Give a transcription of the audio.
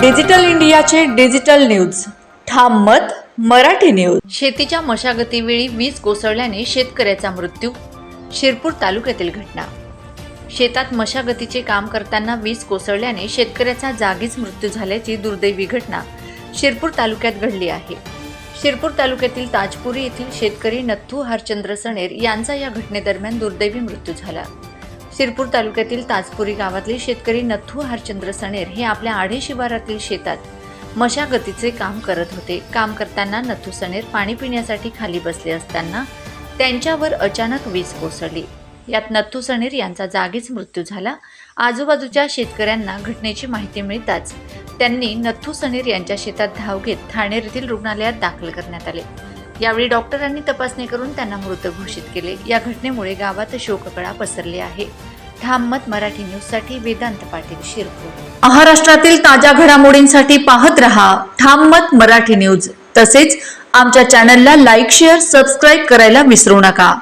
Digital इंडियाचे digital news. ठाम मत मराठी न्यूज. शेतीच्या मशागतीवेळी वीज कोसळल्याने शेतकऱ्याचा मृत्यू शिरपूर तालुक्यातील घटना. शेतात मशागतीचे काम करताना वीज कोसळल्याने शेतकऱ्याचा जागीच मृत्यू झाल्याची दुर्दैवी घटना शिरपूर तालुक्यात घडली आहे. शिरपूर तालुक्यातील ताजपुरी येथील शेतकरी नथू हरचंद्र सणेर यांचा या घटनेदरम्यान दुर्दैवी मृत्यू झाला. सिरपूर तालुक्यातील ताजपुरी गावातले शेतकरी नथू हरचंद्र सणेर हे आपल्या आढे शिवारातील शेतात मशागतीचे काम करत होते. काम करताना नथू सणेर पाणी पिण्यासाठी खाली बसले असताना त्यांच्यावर अचानक वीज कोसळली. यात नथू सणेर यांचा जागीच मृत्यू झाला. आजूबाजूच्या शेतकऱ्यांना घटनेची माहिती मिळताच त्यांनी नथू सणेर यांच्या शेतात धाव घेत ठाणे येथील रुग्णालयात दाखल करण्यात आले. यावेळी डॉक्टरांनी तपासणी करून त्यांना मृत घोषित केले. या घटनेमुळे गावात शोककळा पसरली आहे. ठाम मत मराठी न्यूजसाठी वेदांत पाटील शिरपूर. महाराष्ट्रातील ताज्या घडामोडींसाठी पाहत रहा. ठाम मत मराठी न्यूज. तसेच आमच्या चॅनलला लाईक शेअर सबस्क्राईब करायला विसरू नका.